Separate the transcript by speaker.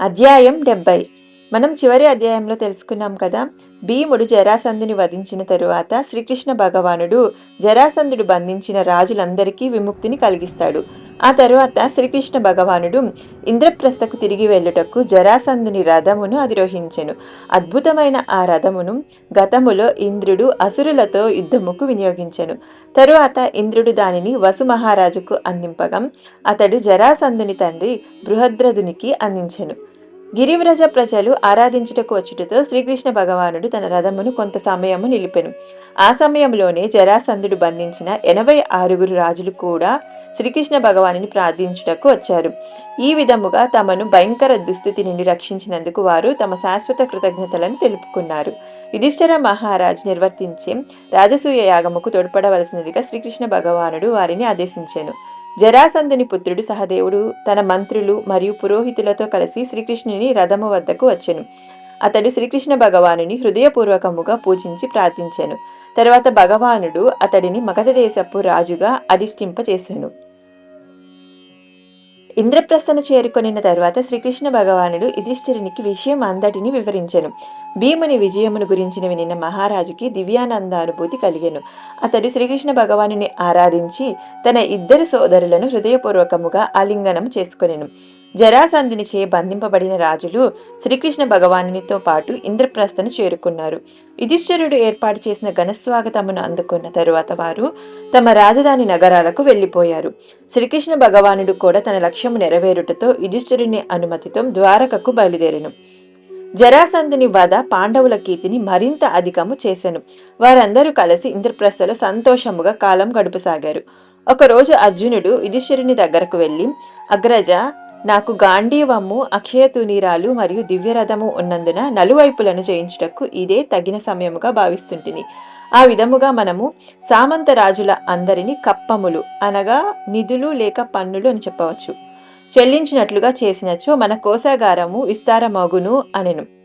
Speaker 1: అధ్యాయం డెబ్బై మనం చివరి అధ్యాయంలో తెలుసుకున్నాం కదా భీముడు జరాసంధుని వధించిన తరువాత శ్రీకృష్ణ భగవానుడు జరాసంధుడు బంధించిన రాజులందరికీ విముక్తిని కలిగిస్తాడు. ఆ తరువాత శ్రీకృష్ణ భగవానుడు ఇంద్రప్రస్థకు తిరిగి వెళ్ళుటకు జరాసంధుని రథమును అధిరోహించెను. అద్భుతమైన ఆ రథమును గతములో ఇంద్రుడు అసురులతో యుద్ధముకు వినియోగించెను. తరువాత ఇంద్రుడు దానిని వసు మహారాజుకు అందింపగా అతడు జరాసంధుని తండ్రి బృహద్రథునికి అందించెను. గిరివ్రజ ప్రజలు ఆరాధించుటకు వచ్చుటతో శ్రీకృష్ణ భగవానుడు తన రథమును కొంత సమయము నిలిపెను. ఆ సమయంలోనే జరాసంధుడు బంధించిన ఎనభై ఆరుగురు రాజులు కూడా శ్రీకృష్ణ భగవానుని ప్రార్థించుటకు వచ్చారు. ఈ విధముగా తమను భయంకర దుస్థితి నుండి రక్షించినందుకు వారు తమ శాశ్వత కృతజ్ఞతలను తెలుపుకున్నారు. యుధిష్ఠర మహారాజ్ నిర్వర్తించే రాజసూయ యాగముకు తోడ్పడవలసినదిగా శ్రీకృష్ణ భగవానుడు వారిని ఆదేశించాను. జరాసంధుని పుత్రుడు సహదేవుడు తన మంత్రులు మరియు పురోహితులతో కలిసి శ్రీకృష్ణుని రథము వద్దకు వచ్చెను. అతడు శ్రీకృష్ణ భగవానుని హృదయపూర్వకముగా పూజించి ప్రార్థించాను. తరువాత భగవానుడు అతడిని మగధ దేశపు రాజుగా అధిష్ఠింపచేశాను ఇంద్రప్రస్థను చేరుకొనిన తరువాత శ్రీకృష్ణ భగవానుడు యుధిష్ఠిరునికి విషయం అంతటిని వివరించెను. భీముని విజయమును గురించిన వినిన మహారాజుకి దివ్యానందానుభూతి కలిగెను. అతడు శ్రీకృష్ణ భగవానుని ఆరాధించి తన ఇద్దరు సోదరులను హృదయపూర్వకముగా ఆలింగనం చేసుకొనెను. జరాసంధుని చే బంధింపబడిన రాజులు శ్రీకృష్ణ భగవానునితో పాటు ఇంద్రప్రస్థను చేరుకున్నారు. యుధిష్ఠరుడు ఏర్పాటు చేసిన ఘనస్వాగతమును అందుకున్న తరువాత వారు తమ రాజధాని నగరాలకు వెళ్ళిపోయారు శ్రీకృష్ణ భగవానుడు కూడా తన లక్ష్యము నెరవేరుటతో యుధిష్ఠరుని అనుమతితో ద్వారకకు బయలుదేరెను. జరాసంధుని వధ పాండవుల కీర్తిని మరింత అధికము చేశాను వారందరూ కలిసి ఇంద్రప్రస్థలో సంతోషముగా కాలం గడుపసాగారు. ఒకరోజు అర్జునుడు యుధిష్ఠిరుని దగ్గరకు వెళ్ళి అగ్రజ నాకు గాంధీవము అక్షయతునీరాలు మరియు దివ్యరథము ఉన్నందున నలువైపులను జయించుటకు ఇదే తగిన సమయముగా భావిస్తుంటిని. ఆ విధముగా మనము సామంత రాజుల అందరిని కప్పములు అనగా నిధులు లేక పన్నులు అని చెప్పవచ్చు. చెల్లించినట్లుగా చేసినచో మన కోశాగారము విస్తారమగును అనెను.